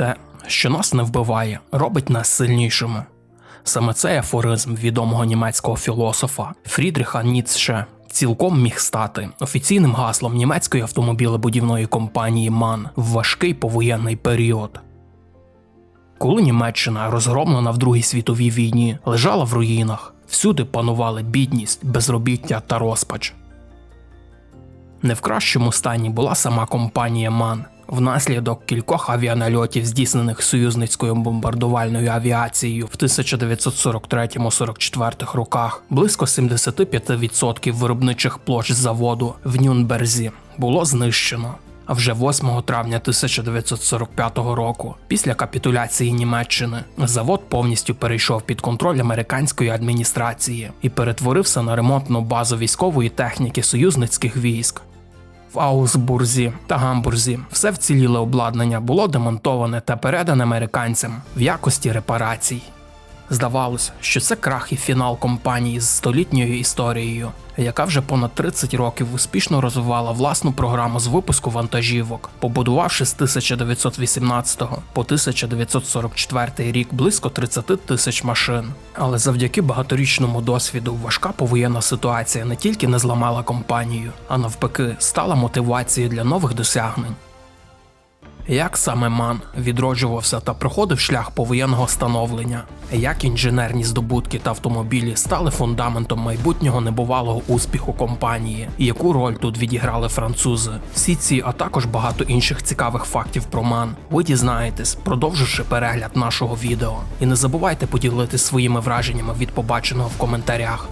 Те, що нас не вбиває, робить нас сильнішими. Саме цей афоризм відомого німецького філософа Фрідріха Ніцше цілком міг стати офіційним гаслом німецької автомобілебудівної компанії МАН в важкий повоєнний період. Коли Німеччина, розгромлена в Другій світовій війні, лежала в руїнах, всюди панували бідність, безробіття та розпач. Не в кращому стані була сама компанія МАН. Внаслідок кількох авіанальотів, здійснених союзницькою бомбардувальною авіацією в 1943-44 роках, близько 75% виробничих площ заводу в Нюнберзі було знищено. А вже 8 травня 1945 року, після капітуляції Німеччини, завод повністю перейшов під контроль американської адміністрації і перетворився на ремонтну базу військової техніки союзницьких військ. В Аусбурзі та Гамбурзі все вціліле обладнання було демонтоване та передане американцям в якості репарацій. Здавалося, що це крах і фінал компанії з столітньою історією, яка вже понад 30 років успішно розвивала власну програму з випуску вантажівок, побудувавши з 1918 по 1944 рік близько 30 тисяч машин. Але завдяки багаторічному досвіду важка повоєнна ситуація не тільки не зламала компанію, а навпаки стала мотивацією для нових досягнень. Як саме Ман відроджувався та проходив шлях повоєнного становлення, як інженерні здобутки та автомобілі стали фундаментом майбутнього небувалого успіху компанії, яку роль тут відіграли французи? Всі ці, а також багато інших цікавих фактів про Ман, ви дізнаєтесь, продовживши перегляд нашого відео. І не забувайте поділитися своїми враженнями від побаченого в коментарях.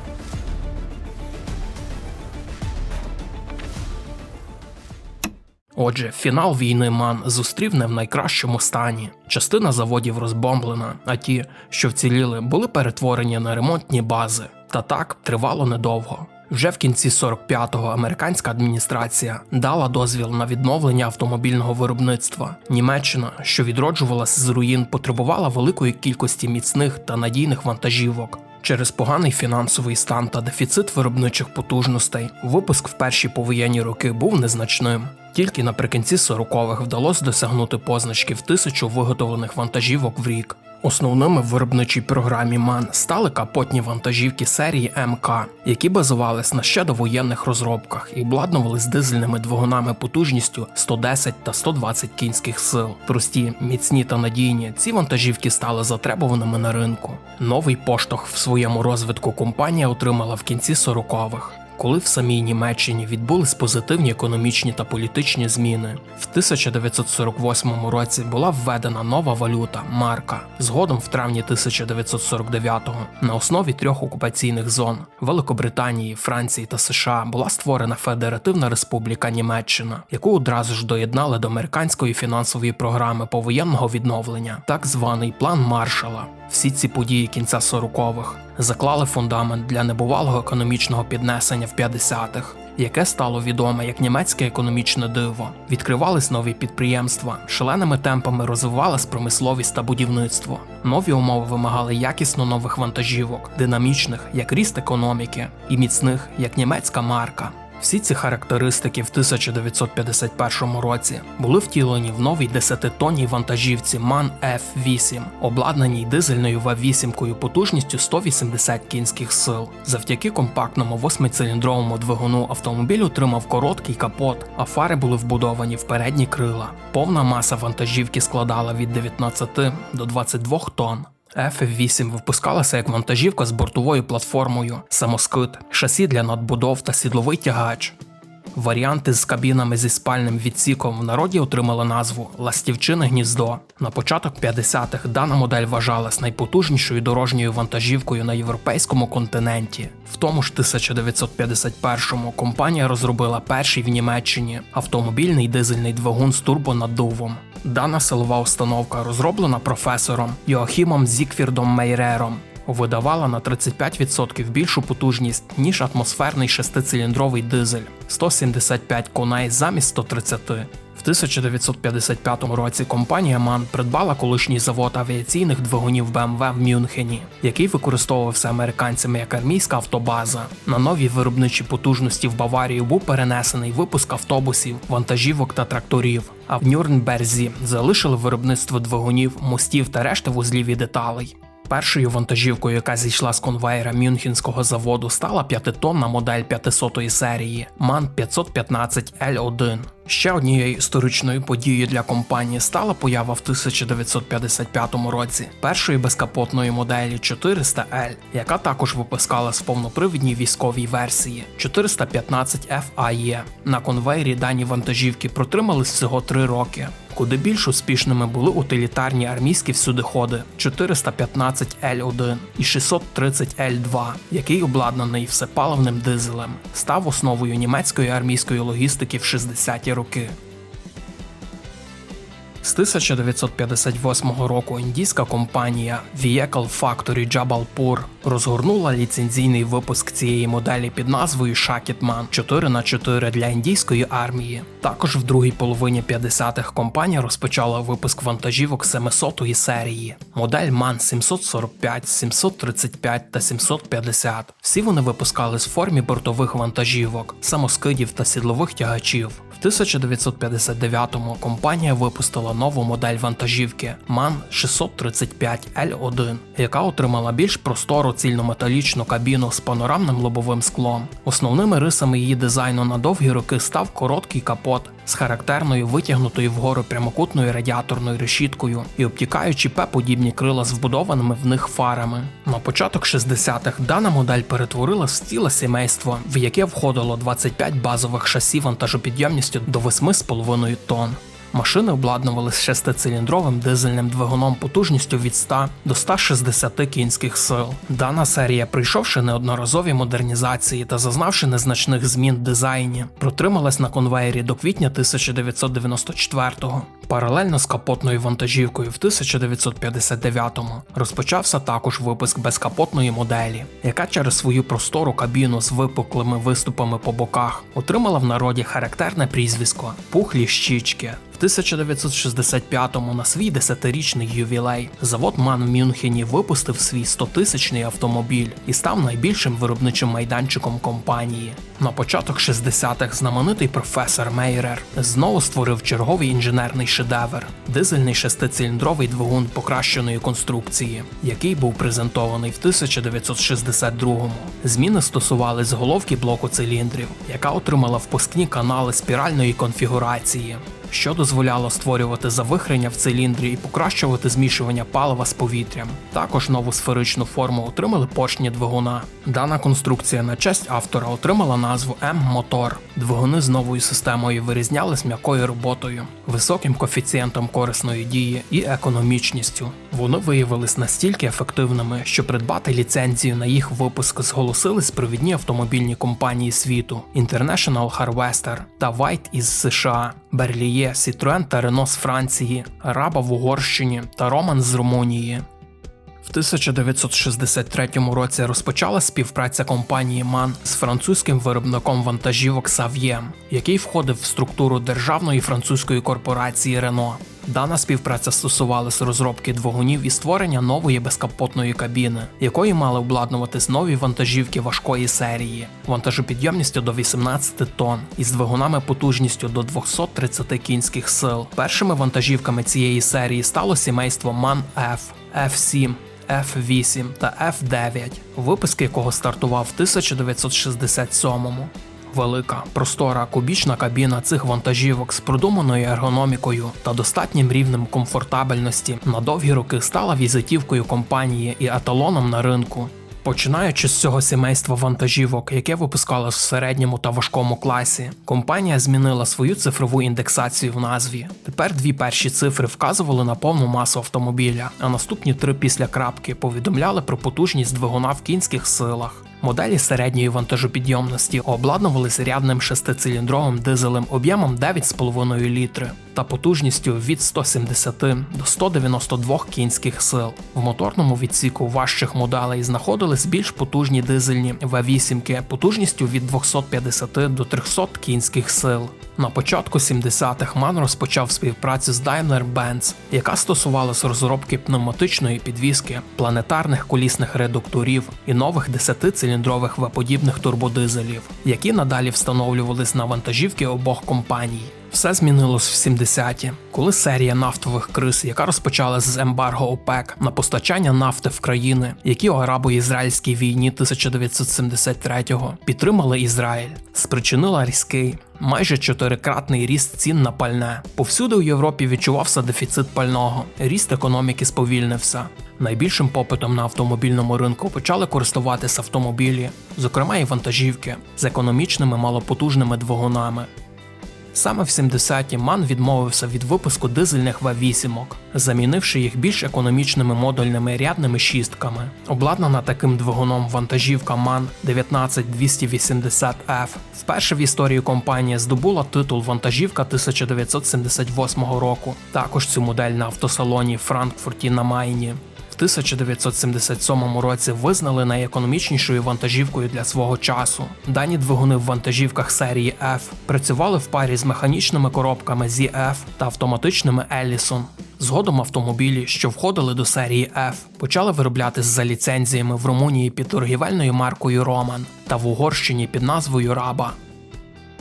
Отже, фінал війни Ман зустрів не в найкращому стані. Частина заводів розбомблена, а ті, що вціліли, були перетворені на ремонтні бази. Та так тривало недовго. Вже в кінці 45-го американська адміністрація дала дозвіл на відновлення автомобільного виробництва. Німеччина, що відроджувалася з руїн, потребувала великої кількості міцних та надійних вантажівок. Через поганий фінансовий стан та дефіцит виробничих потужностей випуск в перші повоєнні роки був незначним. Тільки наприкінці 40-х вдалося досягнути позначки в тисячу виготовлених вантажівок в рік. Основними в виробничій програмі МАН стали капотні вантажівки серії МК, які базувались на ще довоєнних розробках і обладнувались дизельними двигунами потужністю 110 та 120 кінських сил. Прості, міцні та надійні, ці вантажівки стали затребуваними на ринку. Новий поштовх в своєму розвитку компанія отримала в кінці 40-х коли в самій Німеччині відбулись позитивні економічні та політичні зміни. В 1948 році була введена нова валюта марка. Згодом, в травні 1949-го, на основі трьох окупаційних зон Великобританії, Франції та США була створена Федеративна Республіка Німеччина, яку одразу ж доєднали до американської фінансової програми повоєнного відновлення, так званий план Маршала. Всі ці події кінця 40-х заклали фундамент для небувалого економічного піднесення в 50-х, яке стало відоме як німецьке економічне диво. Відкривались нові підприємства, шаленими темпами розвивалась промисловість та будівництво. Нові умови вимагали якісно нових вантажівок, динамічних як ріст економіки, і міцних як німецька марка. Всі ці характеристики в 1951 році були втілені в новій 10-тонній вантажівці MAN F8, обладнаній дизельною V8 потужністю 180 кінських сил. Завдяки компактному восьмициліндровому двигуну автомобіль отримав короткий капот, а фари були вбудовані в передні крила. Повна маса вантажівки складала від 19 до 22 тонн. F8 випускалася як вантажівка з бортовою платформою, самоскид, шасі для надбудов та сідловий тягач. Варіанти з кабінами зі спальним відсіком в народі отримали назву Ластівчине гніздо. На початок 50-х дана модель вважалась найпотужнішою дорожньою вантажівкою на європейському континенті. В тому ж 1951-му компанія розробила перший в Німеччині автомобільний дизельний двигун з турбонаддувом. Дана силова установка розроблена професором Йоахімом Зікфірдом Мейрером. Видавала на 35% більшу потужність, ніж атмосферний шестициліндровий дизель 175 коней замість 130. В 1955 році компанія MAN придбала колишній завод авіаційних двигунів BMW в Мюнхені, який використовувався американцями як армійська автобаза. На нові виробничі потужності в Баварію був перенесений випуск автобусів, вантажівок та тракторів. А в Нюрнберзі залишили виробництво двигунів, мостів та решти вузлів і деталей. Першою вантажівкою, яка зійшла з конвейера Мюнхенського заводу, стала п'ятитонна модель 500-ї серії MAN 515 L1. Ще однією історичною подією для компанії стала поява в 1955 році першої безкапотної моделі 400L, яка також випускалась в повнопривідній військовій версії 415 FAE. На конвейері дані вантажівки протримались всього 3 роки. Куди більш успішними були утилітарні армійські всюдиходи 415 L1 і 630 L2, який обладнаний всепаливним дизелем, став основою німецької армійської логістики в 60-ті роки. З 1958 року індійська компанія Vehicle Factory Jabalpur розгорнула ліцензійний випуск цієї моделі під назвою Shakitman 4х4 для індійської армії. Також в другій половині 50-х компанія розпочала випуск вантажівок 700-ї серії, модель MAN 745, 735 та 750. Всі вони випускались в формі бортових вантажівок, самоскидів та сідлових тягачів. В 1959-му компанія випустила нову модель вантажівки MAN 635 L1, яка отримала більш простору цільнометалічну кабіну з панорамним лобовим склом. Основними рисами її дизайну на довгі роки став короткий капот з характерною витягнутою вгору прямокутною радіаторною решіткою і обтікаючі П-подібні крила з вбудованими в них фарами. На початок 60-х дана модель перетворила в ціле сімейство, в яке входило 25 базових шасі вантажопідйомністю до 8,5 тонн. Машини обладнувалися шестициліндровим дизельним двигуном потужністю від 100 до 160 кінських сил. Дана серія, пройшовши неодноразові модернізації та зазнавши незначних змін в дизайні, протрималась на конвеєрі до квітня 1994-го. Паралельно з капотною вантажівкою в 1959-му розпочався також випуск безкапотної моделі, яка через свою простору кабіну з випуклими виступами по боках отримала в народі характерне прізвисько пухлі щічки. В 1965-му на свій десятирічний ювілей завод МАН в Мюнхені випустив свій 100-тисячний автомобіль і став найбільшим виробничим майданчиком компанії. На початок 60-х знаменитий професор Мейрер знову створив черговий інженерний шедевр дизельний шестициліндровий двигун покращеної конструкції, який був презентований в 1962-му. Зміни стосувались головки блоку циліндрів, яка отримала впускні канали спіральної конфігурації що дозволяло створювати завихрення в циліндрі і покращувати змішування палива з повітрям. Також нову сферичну форму отримали поршні двигуна. Дана конструкція на честь автора отримала назву М-мотор. Двигуни з новою системою вирізнялись м'якою роботою, високим коефіцієнтом корисної дії і економічністю. Вони виявились настільки ефективними, що придбати ліцензію на їх випуск зголосились провідні автомобільні компанії світу International Harvester та White із США, Berlier, Citroën та Renault з Франції, Раба в Угорщині та Роман з Румунії. В 1963 році розпочала співпраця компанії MAN з французьким виробником вантажівок Saviem, який входив в структуру державної французької корпорації Renault. Дана співпраця стосувалась розробки двигунів і створення нової безкапотної кабіни, якої мали обладнуватись нові вантажівки важкої серії, вантажопідйомністю до 18 тонн із двигунами потужністю до 230 кінських сил. Першими вантажівками цієї серії стало сімейство MAN F, F7, F8 та F9, випуск якого стартував в 1967-му. Велика, простора, кубічна кабіна цих вантажівок з продуманою ергономікою та достатнім рівнем комфортабельності на довгі роки стала візитівкою компанії і еталоном на ринку. Починаючи з цього сімейства вантажівок, яке випускалось в середньому та важкому класі, компанія змінила свою цифрову індексацію в назві. Тепер дві перші цифри вказували на повну масу автомобіля, а наступні три після крапки повідомляли про потужність двигуна в кінських силах. Моделі середньої вантажопідйомності обладнувалися рядним шестициліндровим дизелем об'ємом 9,5 літри та потужністю від 170 до 192 кінських сил. В моторному відсіку важчих моделей знаходились більш потужні дизельні V8 потужністю від 250 до 300 кінських сил. На початку 70-х Ман розпочав співпрацю з Daimler-Benz, яка стосувалась розробки пневматичної підвіски, планетарних колісних редукторів і нових 10-циліндрових V-подібних турбодизелів, які надалі встановлювались на вантажівки обох компаній. Все змінилось в 70-ті, коли серія нафтових криз, яка розпочалась з ембарго ОПЕК на постачання нафти в країни, які у арабо-ізраїльській війні 1973-го підтримали Ізраїль, спричинила різкий, майже чотирикратний ріст цін на пальне. Повсюди у Європі відчувався дефіцит пального, ріст економіки сповільнився. Найбільшим попитом на автомобільному ринку почали користуватися автомобілі, зокрема і вантажівки, з економічними малопотужними двигунами. Саме в 70-ті Ман відмовився від випуску дизельних V8, замінивши їх більш економічними модульними рядними шістками. Обладнана таким двигуном вантажівка MAN 19280F. Вперше в історії компанія здобула титул вантажівка 1978 року. Також цю модель на автосалоні Франкфурті на Майні. В 1977 році визнали найекономічнішою вантажівкою для свого часу. Дані двигуни в вантажівках серії F працювали в парі з механічними коробками ZF та автоматичними Ellison. Згодом автомобілі, що входили до серії F, почали вироблятись за ліцензіями в Румунії під торгівельною маркою Роман та в Угорщині під назвою Раба.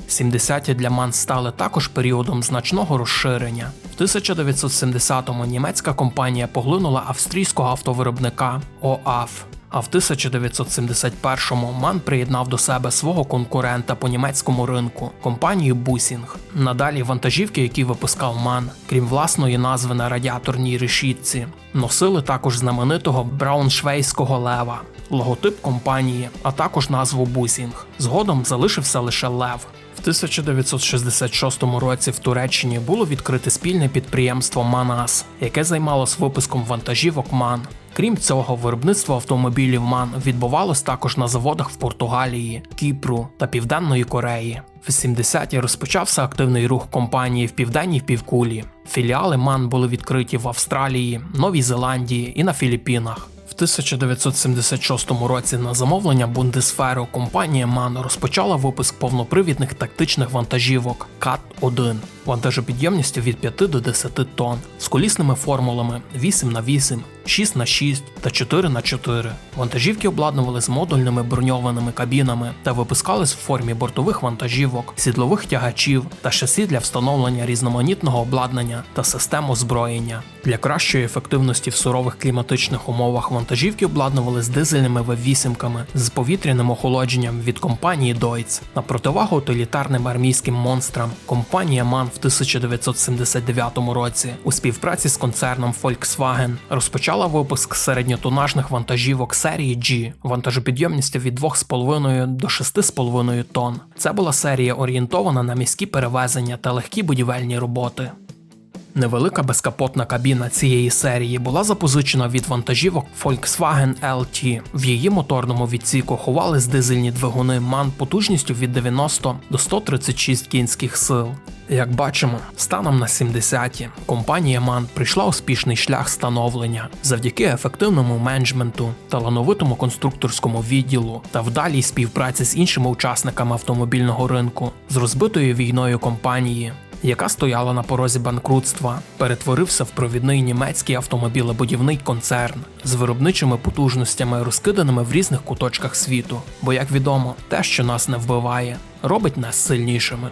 70-ті для Ман стали також періодом значного розширення. В 1970-му німецька компанія поглинула австрійського автовиробника ОАФ. А в 1971-му Ман приєднав до себе свого конкурента по німецькому ринку компанію Бусінг. Надалі вантажівки, які випускав Ман, крім власної назви на радіаторній решітці, носили також знаменитого брауншвейського лева, логотип компанії, а також назву Бусінг. Згодом залишився лише лев. В 1966 році в Туреччині було відкрите спільне підприємство Манас, яке займалось випуском вантажівок Ман. Крім цього, виробництво автомобілів Ман відбувалось також на заводах в Португалії, Кіпру та Південної Кореї. В 70-ті розпочався активний рух компанії в південній півкулі. Філіали Ман були відкриті в Австралії, Новій Зеландії і на Філіппінах. В 1976 році на замовлення Бундесферу компанія MAN розпочала випуск повнопривідних тактичних вантажівок КАТ-1 вантажопідємністю від 5 до 10 тонн з колісними формулами 8 х 8 6 х 6 та 4 х 4 Вантажівки обладнували з модульними броньованими кабінами та випускались в формі бортових вантажівок, сідлових тягачів та шасі для встановлення різноманітного обладнання та систем озброєння. Для кращої ефективності в сурових кліматичних умовах вантажівки обладнували з дизельними V8 з повітряним охолодженням від компанії Deutz. На противагу утилітарним армійським монстрам компанія MAN в 1979 році у співпраці з концерном Volkswagen розпочала випуск середньотонажних вантажівок серії G вантажопідйомністю від 2,5 до 6,5 тонн. Це була серія орієнтована на міські перевезення та легкі будівельні роботи. Невелика безкапотна кабіна цієї серії була запозичена від вантажівок Volkswagen LT. В її моторному відсіку ховались дизельні двигуни MAN потужністю від 90 до 136 кінських сил. Як бачимо, станом на 70-ті компанія MAN прийшла успішний шлях становлення завдяки ефективному менеджменту, талановитому конструкторському відділу та вдалій співпраці з іншими учасниками автомобільного ринку з розбитою війною компанії яка стояла на порозі банкрутства, перетворився в провідний німецький автомобілебудівний концерн з виробничими потужностями, розкиданими в різних куточках світу. Бо, як відомо, те, що нас не вбиває, робить нас сильнішими.